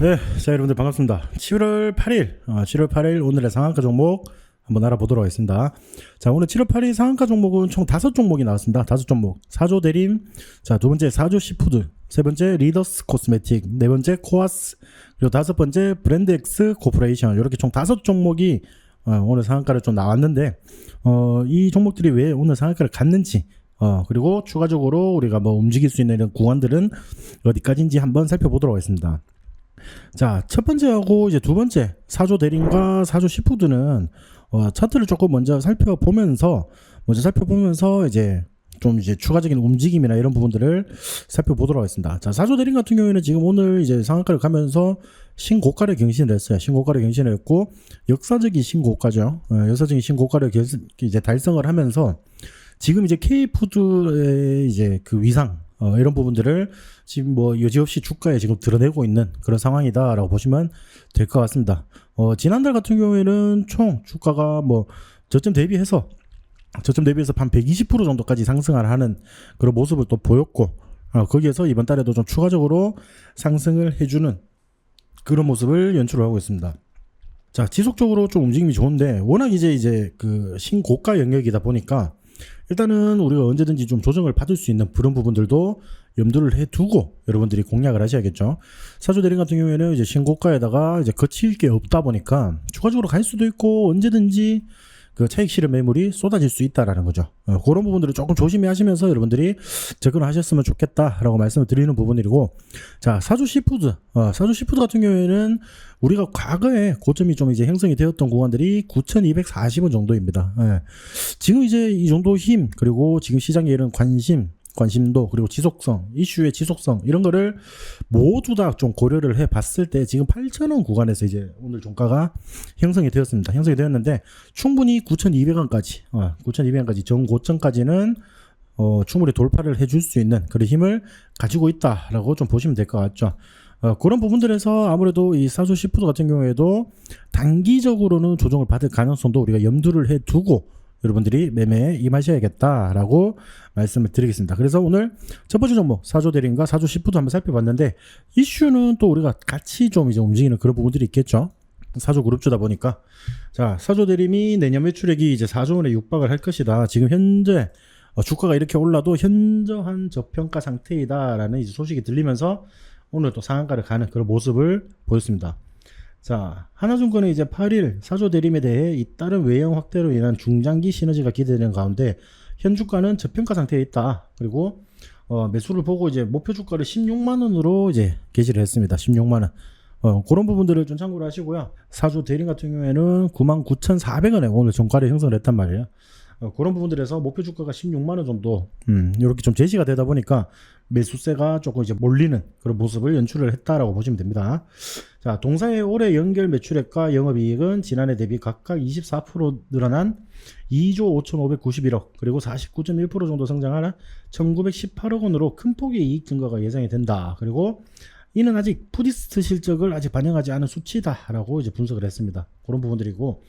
네, 자 여러분들 반갑습니다. 7월 8일, 어, 7월 8일 오늘의 상한가 종목 한번 알아보도록 하겠습니다. 자 오늘 7월 8일 상한가 종목은 총 다섯 종목이 나왔습니다. 다섯 종목. 사조 대림, 자 두 번째 사조 시푸드, 세 번째 리더스 코스메틱, 네 번째 코아스, 그리고 다섯 번째 브랜드엑스 코퍼레이션 이렇게 총 다섯 종목이 어, 오늘 상한가를 좀 나왔는데 어, 이 종목들이 왜 오늘 상한가를 갔는지 어, 그리고 추가적으로 우리가 뭐 움직일 수 있는 이런 구간들은 어디까지인지 한번 살펴보도록 하겠습니다. 자, 첫 번째하고 이제 두 번째 사조 대림과 사조 시푸드는 어, 차트를 조금 먼저 살펴보면서 먼저 살펴보면서 이제 좀 이제 추가적인 움직임이나 이런 부분들을 살펴보도록 하겠습니다. 자, 사조 대림 같은 경우에는 지금 오늘 이제 상한가를 가면서 신고가를 경신을 했어요. 신고가를 경신을 했고 역사적인 신고가죠. 어, 역사적인 신고가를 결- 이제 달성을 하면서 지금 이제 K푸드의 이제 그 위상 어, 이런 부분들을 지금 뭐 여지없이 주가에 지금 드러내고 있는 그런 상황이다라고 보시면 될 것 같습니다. 어, 지난달 같은 경우에는 총 주가가 뭐 저점 대비해서 저점 대비해서 한 120% 정도까지 상승을 하는 그런 모습을 또 보였고 어, 거기에서 이번 달에도 좀 추가적으로 상승을 해주는 그런 모습을 연출을 하고 있습니다. 자 지속적으로 좀 움직임이 좋은데 워낙 이제 이제 그 신고가 영역이다 보니까 일단은 우리가 언제든지 좀 조정을 받을 수 있는 그런 부분들도 염두를 해두고 여러분들이 공략을 하셔야겠죠. 사주 대림 같은 경우에는 이제 신고가에다가 이제 거칠 게 없다 보니까 추가적으로 갈 수도 있고 언제든지 그 차익 실현 매물이 쏟아질 수 있다라는 거죠. 어, 그런 부분들을 조금 조심히 하시면서 여러분들이 접근을 하셨으면 좋겠다라고 말씀을 드리는 부분이고, 자 사주 시푸드, 어, 사주 시푸드 같은 경우에는 우리가 과거에 고점이 좀 이제 형성이 되었던 구간들이 9,240원 정도입니다. 예. 지금 이제 이 정도 힘 그리고 지금 시장에 이런 관심 관심도 그리고 지속성 이슈의 지속성 이런 거를 모두 다 좀 고려를 해 봤을 때 지금 8,000원 구간에서 이제 오늘 종가가 형성이 되었습니다. 형성이 되었는데 충분히 9,200원까지 어, 9,200원까지 정고점까지는 어, 충분히 돌파를 해줄 수 있는 그런 힘을 가지고 있다라고 좀 보시면 될 것 같죠. 어, 그런 부분들에서 아무래도 이 사조 시푸드 같은 경우에도 단기적으로는 조정을 받을 가능성도 우리가 염두를 해 두고 여러분들이 매매에 임하셔야겠다라고 말씀을 드리겠습니다. 그래서 오늘 첫 번째 종목 사조 대림과 사조 시푸드 한번 살펴봤는데 이슈는 또 우리가 같이 좀 이제 움직이는 그런 부분들이 있겠죠. 사조 그룹주다 보니까 자 사조 대림이 내년 매출액이 이제 4조 원에 육박을 할 것이다. 지금 현재 어, 주가가 이렇게 올라도 현저한 저평가 상태이다라는 이제 소식이 들리면서 오늘 또 상한가를 가는 그런 모습을 보였습니다. 자, 하나증권은 이제 8일 사조 대림에 대해 잇따른 외형 확대로 인한 중장기 시너지가 기대되는 가운데 현 주가는 저평가 상태에 있다. 그리고 어, 매수를 보고 이제 목표 주가를 16만 원으로 이제 게시를 했습니다. 16만 원. 어, 그런 부분들을 좀 참고를 하시고요. 사조 대림 같은 경우에는 99,400원에 오늘 종가를 형성을 했단 말이에요. 어, 그런 부분들에서 목표 주가가 16만 원 정도 음, 이렇게 좀 제시가 되다 보니까 매수세가 조금 이제 몰리는 그런 모습을 연출을 했다라고 보시면 됩니다. 자, 동사의 올해 연결 매출액과 영업이익은 지난해 대비 각각 24% 늘어난 2조 5,591억 그리고 49.1% 정도 성장하는 1,918억 원으로 큰 폭의 이익 증가가 예상이 된다. 그리고 이는 아직 푸디스트 실적을 아직 반영하지 않은 수치다라고 이제 분석을 했습니다. 그런 부분들이고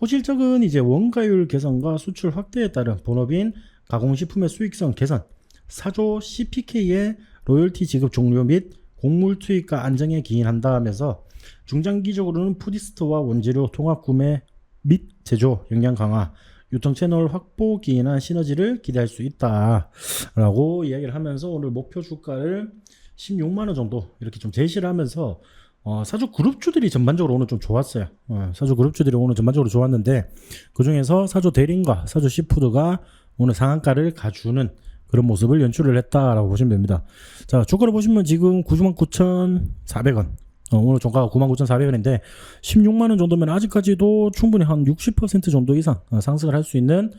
호실적은 이제 원가율 개선과 수출 확대에 따른 본업인 가공식품의 수익성 개선, 사조 CPK의 로열티 지급 종료 및 곡물 투입과 안정에 기인한다 하면서 중장기적으로는 푸디스트와 원재료 통합 구매 및 제조 역량 강화, 유통 채널 확보 기인한 시너지를 기대할 수 있다라고 이야기를 하면서 오늘 목표 주가를 16만 원 정도 이렇게 좀 제시를 하면서 어, 사주 그룹주들이 전반적으로 오늘 좀 좋았어요. 어, 사주 그룹주들이 오늘 전반적으로 좋았는데 그 중에서 사주 대림과 사주 시푸드가 오늘 상한가를 가주는 그런 모습을 연출을 했다라고 보시면 됩니다. 자, 주가를 보시면 지금 99,400원. 어, 오늘 종가가 99,400원인데 16만 원 정도면 아직까지도 충분히 한 60% 정도 이상 어, 상승을 할 수 있는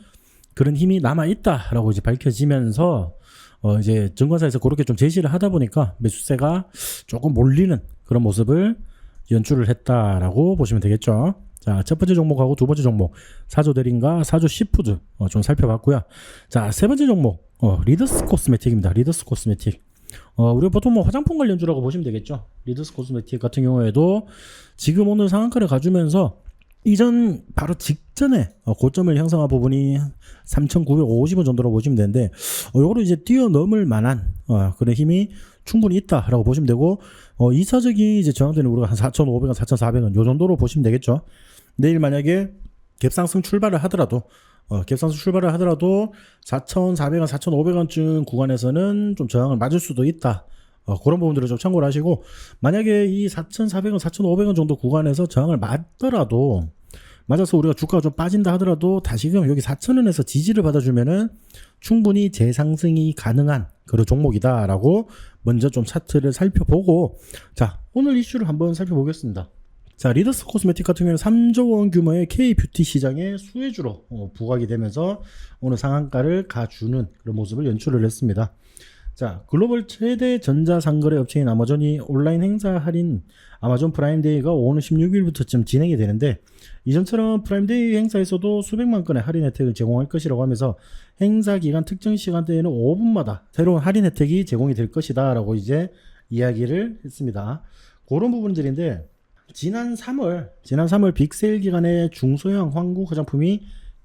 그런 힘이 남아 있다라고 이제 밝혀지면서 어 이제 증권사에서 그렇게 좀 제시를 하다 보니까 매수세가 조금 몰리는 그런 모습을 연출을 했다라고 보시면 되겠죠. 자, 첫 번째 종목하고 두 번째 종목 사조 대림과 사조 시푸드 어, 좀 살펴봤고요. 자, 세 번째 종목 어, 리더스 코스메틱입니다. 리더스 코스메틱. 어, 우리가 보통 뭐 화장품 관련주라고 보시면 되겠죠. 리더스 코스메틱 같은 경우에도 지금 오늘 상한가를 가주면서 이전 바로 직전에 어, 고점을 형성한 부분이 3,950원 정도로 보시면 되는데 어, 요거를 이제 뛰어넘을 만한 어, 그런 힘이 충분히 있다라고 보시면 되고 어 2차적인 이제 저항대는 우리가 한 4,500원, 4,400원 요 정도로 보시면 되겠죠. 내일 만약에 갭상승 출발을 하더라도 어, 갭상승 출발을 하더라도 4,400원, 4,500원쯤 구간에서는 좀 저항을 맞을 수도 있다. 어, 그런 부분들을 좀 참고를 하시고 만약에 이 4,400원, 4,500원 정도 구간에서 저항을 맞더라도 맞아서 우리가 주가가 좀 빠진다 하더라도 다시금 여기 4,000원에서 지지를 받아주면은 충분히 재상승이 가능한 그런 종목이다라고 먼저 좀 차트를 살펴보고 자 오늘 이슈를 한번 살펴보겠습니다. 자 리더스 코스메틱 같은 경우는 3조 원 규모의 K 뷰티 시장의 수혜주로 어, 부각이 되면서 오늘 상한가를 가주는 그런 모습을 연출을 했습니다. 자, 글로벌 최대 전자상거래 업체인 아마존이 온라인 행사 할인 아마존 프라임데이가 오는 16일부터쯤 진행이 되는데 이전처럼 프라임데이 행사에서도 수백만 건의 할인 혜택을 제공할 것이라고 하면서 행사 기간 특정 시간대에는 5분마다 새로운 할인 혜택이 제공이 될 것이다 라고 이제 이야기를 했습니다. 그런 부분들인데 지난 3월 지난 3월 빅세일 기간에 중소형 황국 화장품이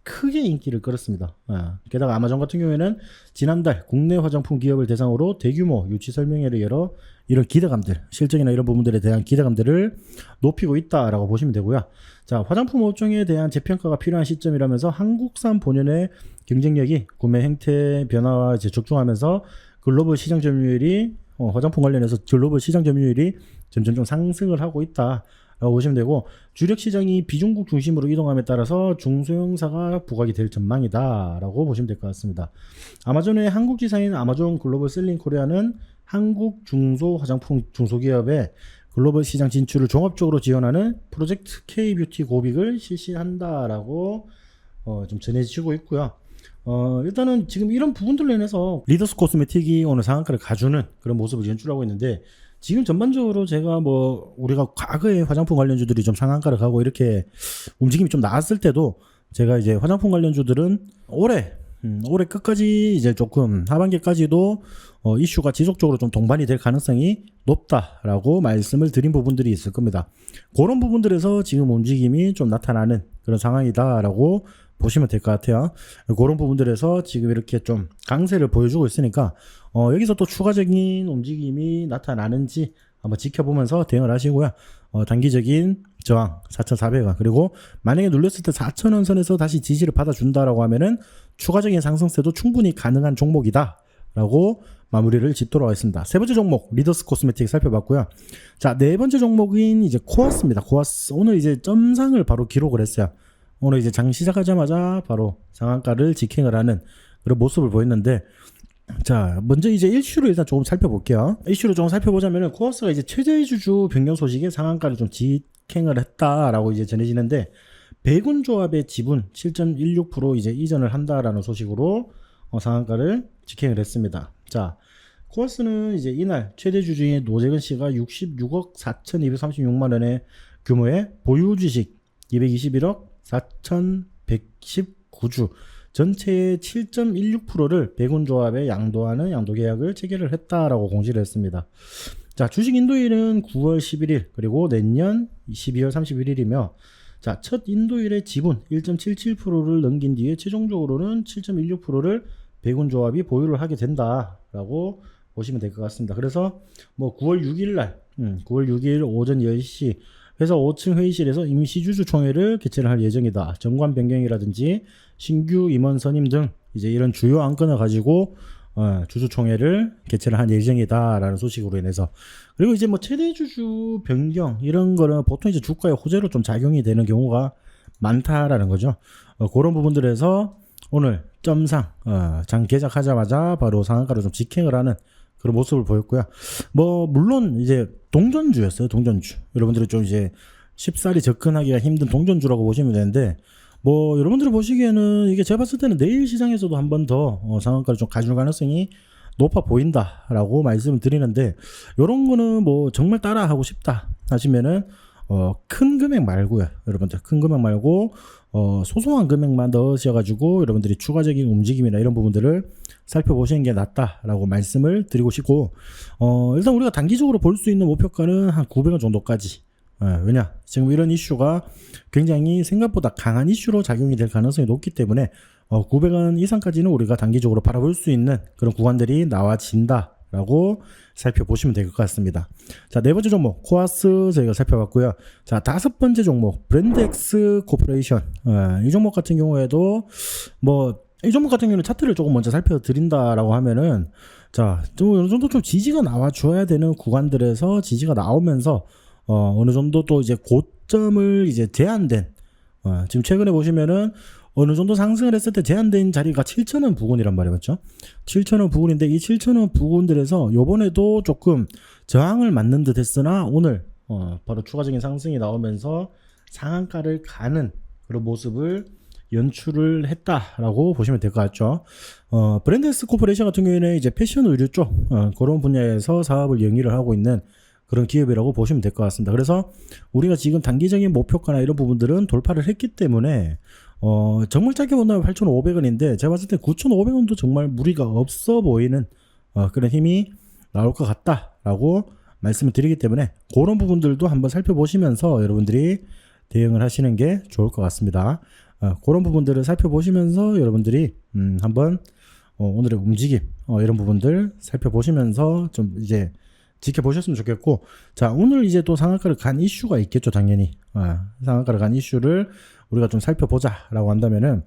크게 인기를 끌었습니다. 아, 게다가 아마존 같은 경우에는 지난달 국내 화장품 기업을 대상으로 대규모 유치 설명회를 열어 이런 기대감들, 실적이나 이런 부분들에 대한 기대감들을 높이고 있다라고 보시면 되고요. 자, 화장품 업종에 대한 재평가가 필요한 시점이라면서 한국산 본연의 경쟁력이 구매 행태 변화와 이제 적중하면서 글로벌 시장 점유율이 어, 화장품 관련해서 글로벌 시장 점유율이 점점 좀 상승을 하고 있다. 보시면 되고 주력 시장이 비중국 중심으로 이동함에 따라서 중소형사가 부각이 될 전망이다라고 보시면 될 것 같습니다. 아마존의 한국 지사인 아마존 글로벌 셀링 코리아는 한국 중소 화장품 중소기업의 글로벌 시장 진출을 종합적으로 지원하는 프로젝트 K 뷰티 고빅을 실시한다라고 어, 좀 전해지고 있고요. 어, 일단은 지금 이런 부분들로 인해서 리더스 코스메틱이 오늘 상한가를 가주는 그런 모습을 연출하고 있는데 지금 전반적으로 제가 뭐 우리가 과거에 화장품 관련주들이 좀 상한가를 가고 이렇게 움직임이 좀 나왔을 때도 제가 이제 화장품 관련주들은 올해 음, 올해 끝까지 이제 조금 하반기까지도 어, 이슈가 지속적으로 좀 동반이 될 가능성이 높다라고 말씀을 드린 부분들이 있을 겁니다. 그런 부분들에서 지금 움직임이 좀 나타나는 그런 상황이다라고 보시면 될 것 같아요. 그런 부분들에서 지금 이렇게 좀 강세를 보여주고 있으니까 어, 여기서 또 추가적인 움직임이 나타나는지 한번 지켜보면서 대응을 하시고요. 어, 단기적인 저항 4,400원 그리고 만약에 눌렸을 때 4,000원 선에서 다시 지지를 받아준다라고 하면은 추가적인 상승세도 충분히 가능한 종목이다 라고 마무리를 짓도록 하겠습니다. 세 번째 종목 리더스 코스메틱 살펴봤고요. 자, 네 번째 종목인 이제 코아스입니다. 코아스 오늘 이제 점상을 바로 기록을 했어요. 오늘 이제 장 시작하자마자 바로 상한가를 직행을 하는 그런 모습을 보였는데 자, 먼저 이제 이슈를 일단 조금 살펴볼게요. 이슈를 조금 살펴보자면은 코어스가 이제 최저주주 변경 소식에 상한가를 좀 직행을 했다라고 이제 전해지는데 백운 조합의 지분 7.16% 이제 이전을 한다라는 소식으로 어, 상한가를 직행을 했습니다. 자, 코어스는 이제 이날 최대 주주인 노재근 씨가 66억 4,236만 원의 규모의 보유 주식 221억 4,119주 전체의 7.16%를 백운조합에 양도하는 양도계약을 체결을 했다라고 공지를 했습니다. 자, 주식 인도일은 9월 11일 그리고 내년 12월 31일이며 자, 첫 인도일의 지분 1.77%를 넘긴 뒤에 최종적으로는 7.16%를 백운 조합이 보유를 하게 된다라고 보시면 될 것 같습니다. 그래서 뭐 9월 6일 날, 음, 9월 6일 오전 10시 회사 5층 회의실에서 임시 주주총회를 개최를 할 예정이다. 정관 변경이라든지 신규 임원 선임 등 이제 이런 주요 안건을 가지고 어, 주주총회를 개최를 할 예정이다라는 소식으로 인해서 그리고 이제 뭐 최대 주주 변경 이런 거는 보통 이제 주가의 호재로 좀 작용이 되는 경우가 많다라는 거죠. 어, 그런 부분들에서 오늘 점상 어, 장 개장하자마자 바로 상한가로 좀 직행을 하는 그런 모습을 보였고요. 뭐 물론 이제 동전주였어요. 동전주. 여러분들이 좀 이제 쉽사리 접근하기가 힘든 동전주라고 보시면 되는데 뭐 여러분들이 보시기에는 이게 제가 봤을 때는 내일 시장에서도 한 번 더 어, 상한가를 좀 가줄 가능성이 높아 보인다라고 말씀을 드리는데 이런 거는 뭐 정말 따라하고 싶다 하시면은 어, 큰 금액 말고요. 여러분들 큰 금액 말고 어, 소소한 금액만 넣으셔가지고 여러분들이 추가적인 움직임이나 이런 부분들을 살펴보시는 게 낫다라고 말씀을 드리고 싶고 어, 일단 우리가 단기적으로 볼 수 있는 목표가는 한 900원 정도까지. 예, 왜냐? 지금 이런 이슈가 굉장히 생각보다 강한 이슈로 작용이 될 가능성이 높기 때문에 어, 900원 이상까지는 우리가 단기적으로 바라볼 수 있는 그런 구간들이 나와진다 라고 살펴보시면 될 것 같습니다. 자, 네 번째 종목, 코아스 저희가 살펴봤고요. 자, 다섯 번째 종목, 브랜드엑스 코퍼레이션. 어, 이 종목 같은 경우에도 뭐, 이 종목 같은 경우는 차트를 조금 먼저 살펴드린다라고 하면은 자, 좀 어느 정도 좀 지지가 나와줘야 되는 구간들에서 지지가 나오면서 어, 어느 정도 또 이제 고점을 이제 제한된 어, 지금 최근에 보시면은 어느 정도 상승을 했을 때 제한된 자리가 7,000원 부근이란 말이에요. 맞죠? 7,000원 부근인데 이 7,000원 부근들에서 요번에도 조금 저항을 맞는 듯 했으나 오늘 어, 바로 추가적인 상승이 나오면서 상한가를 가는 그런 모습을 연출을 했다라고 보시면 될 것 같죠. 어, 브랜드스 코퍼레이션 같은 경우에는 이제 패션 의류 쪽 어, 그런 분야에서 사업을 영위를 하고 있는 그런 기업이라고 보시면 될 것 같습니다. 그래서 우리가 지금 단기적인 목표가나 이런 부분들은 돌파를 했기 때문에 어, 정말 짧게 본다면 8,500원인데 제가 봤을 때 9,500원도 정말 무리가 없어 보이는 어, 그런 힘이 나올 것 같다라고 말씀을 드리기 때문에 그런 부분들도 한번 살펴보시면서 여러분들이 대응을 하시는 게 좋을 것 같습니다. 어, 그런 부분들을 살펴보시면서 여러분들이 음, 한번 어, 오늘의 움직임 어, 이런 부분들 살펴보시면서 좀 이제 지켜보셨으면 좋겠고 자 오늘 이제 또 상한가를 간 이슈가 있겠죠 당연히 어, 상한가를 간 이슈를 우리가 좀 살펴보자라고 한다면은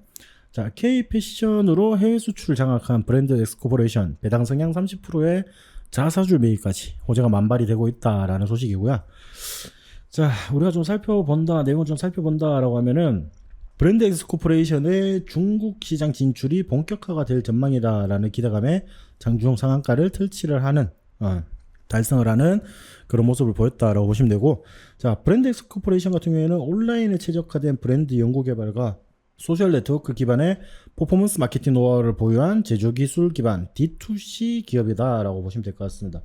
자 K 패션으로 해외 수출을 장악한 브랜드 엑스코퍼레이션 배당 성향 30%의 자사주 매입까지 호재가 만발이 되고 있다라는 소식이고요. 자 우리가 좀 살펴본다 내용을 좀 살펴본다라고 하면은 브랜드 엑스코퍼레이션의 중국 시장 진출이 본격화가 될 전망이다라는 기대감에 장중 상한가를 틀치를 하는 어, 달성을 하는 그런 모습을 보였다라고 보시면 되고 자 브랜드 엑스코퍼레이션 같은 경우에는 온라인에 최적화된 브랜드 연구 개발과 소셜 네트워크 기반의 퍼포먼스 마케팅 노하우를 보유한 제조 기술 기반 D2C 기업이다라고 보시면 될 것 같습니다.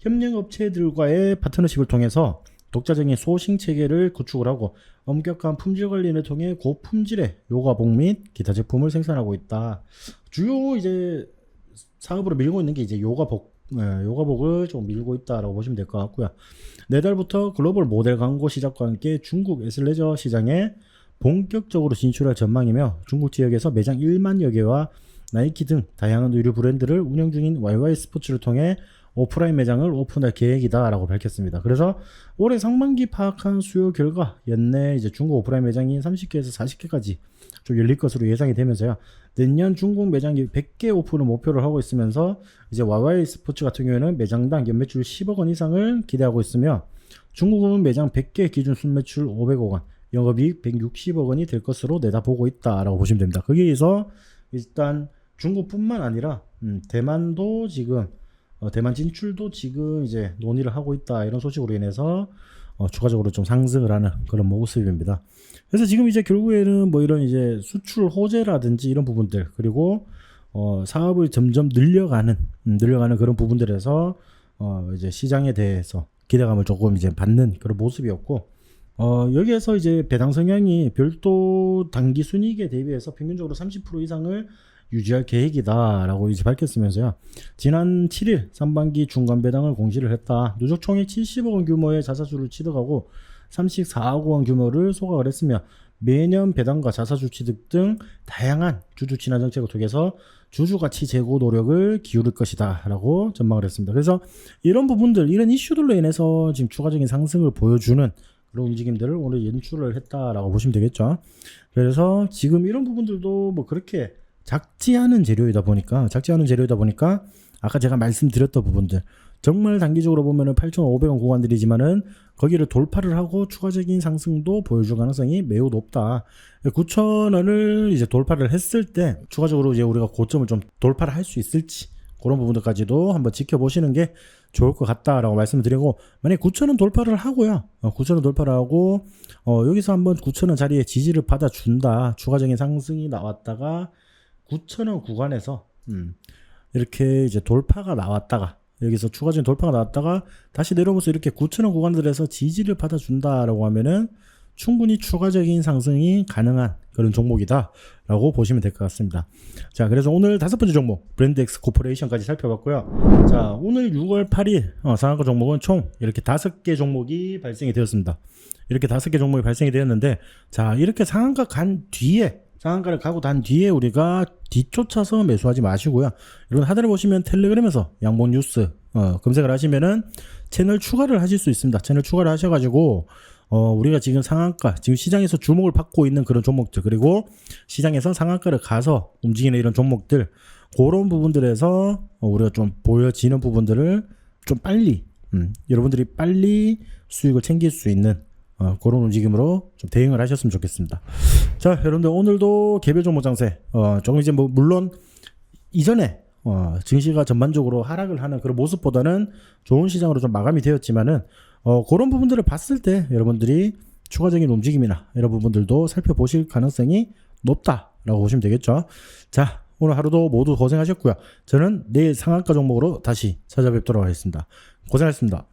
협력 업체들과의 파트너십을 통해서 독자적인 소싱 체계를 구축을 하고 엄격한 품질 관리를 통해 고품질의 요가복 및 기타 제품을 생산하고 있다. 주요 이제 사업으로 밀고 있는 게 이제 요가복, 예, 요가복을 좀 밀고 있다라고 보시면 될 것 같고요. 내달부터 글로벌 모델 광고 시작과 함께 중국 에슬레저 시장에 본격적으로 진출할 전망이며 중국 지역에서 매장 1만여 개와 나이키 등 다양한 의류 브랜드를 운영 중인 YY 스포츠를 통해 오프라인 매장을 오픈할 계획이다라고 밝혔습니다. 그래서 올해 상반기 파악한 수요 결과 연내 이제 중국 오프라인 매장이 30개에서 40개까지 좀 열릴 것으로 예상이 되면서요. 내년 중국 매장이 100개 오픈을 목표를 하고 있으면서 이제 YY 스포츠 같은 경우에는 매장당 연매출 10억 원 이상을 기대하고 있으며 중국은 매장 100개 기준 순매출 500억 원, 영업이익 160억 원이 될 것으로 내다보고 있다라고 보시면 됩니다. 거기에 의해서 일단 중국뿐만 아니라 음, 대만도 지금 어, 대만 진출도 지금 이제 논의를 하고 있다 이런 소식으로 인해서 어, 추가적으로 좀 상승을 하는 그런 모습입니다. 그래서 지금 이제 결국에는 뭐 이런 이제 수출 호재라든지 이런 부분들 그리고 어, 사업을 점점 늘려가는 음, 늘려가는 그런 부분들에서 어, 이제 시장에 대해서 기대감을 조금 이제 받는 그런 모습이었고 어, 여기에서 이제 배당 성향이 별도 단기 순이익에 대비해서 평균적으로 30% 이상을 유지할 계획이다라고 이제 밝혔으면서요. 지난 7일 상반기 중간 배당을 공시를 했다. 누적 총액 70억 원 규모의 자사주를 취득하고 34억 원 규모를 소각을 했으며 매년 배당과 자사주 취득 등 다양한 주주 친화 정책을 통해서 주주 가치 제고 노력을 기울일 것이다라고 전망을 했습니다. 그래서 이런 부분들, 이런 이슈들로 인해서 지금 추가적인 상승을 보여주는 그런 움직임들을 오늘 연출을 했다라고 보시면 되겠죠. 그래서 지금 이런 부분들도 뭐 그렇게 작지 않은 재료이다 보니까 작지 않은 재료이다 보니까 아까 제가 말씀드렸던 부분들 정말 단기적으로 보면은 8,500원 구간들이지만은 거기를 돌파를 하고 추가적인 상승도 보여줄 가능성이 매우 높다. 9,000원을 이제 돌파를 했을 때 추가적으로 이제 우리가 고점을 좀 돌파를 할 수 있을지 그런 부분들까지도 한번 지켜보시는 게 좋을 것 같다라고 말씀을 드리고 만약 9,000원 돌파를 하고요. 어, 9,000원 돌파를 하고 어, 여기서 한번 9,000원 자리에 지지를 받아준다. 추가적인 상승이 나왔다가 9,000원 구간에서 음, 이렇게 이제 돌파가 나왔다가 여기서 추가적인 돌파가 나왔다가 다시 내려오면서 이렇게 9,000원 구간들에서 지지를 받아준다라고 하면은 충분히 추가적인 상승이 가능한 그런 종목이다라고 보시면 될 것 같습니다. 자, 그래서 오늘 다섯 번째 종목 브랜드엑스 코퍼레이션까지 살펴봤고요. 자, 오늘 6월 8일 어, 상한가 종목은 총 이렇게 다섯 개 종목이 발생이 되었습니다. 이렇게 다섯 개 종목이 발생이 되었는데, 자, 이렇게 상한가 간 뒤에 상한가를 가고 난 뒤에 우리가 뒤쫓아서 매수하지 마시고요. 여러분 하단에 보시면 텔레그램에서 양봉 뉴스 어, 검색을 하시면은 채널 추가를 하실 수 있습니다. 채널 추가를 하셔가지고 어, 우리가 지금 상한가, 지금 시장에서 주목을 받고 있는 그런 종목들, 그리고 시장에서 상한가를 가서 움직이는 이런 종목들, 그런 부분들에서 어, 우리가 좀 보여지는 부분들을 좀 빨리, 음, 여러분들이 빨리 수익을 챙길 수 있는 어, 그런 움직임으로 좀 대응을 하셨으면 좋겠습니다. 자, 여러분들 오늘도 개별 종목 장세, 어, 조금 이제 뭐, 물론 이전에 어, 증시가 전반적으로 하락을 하는 그런 모습보다는 좋은 시장으로 좀 마감이 되었지만은 어, 그런 부분들을 봤을 때 여러분들이 추가적인 움직임이나 이런 부분들도 살펴보실 가능성이 높다라고 보시면 되겠죠. 자, 오늘 하루도 모두 고생하셨고요. 저는 내일 상한가 종목으로 다시 찾아뵙도록 하겠습니다. 고생하셨습니다.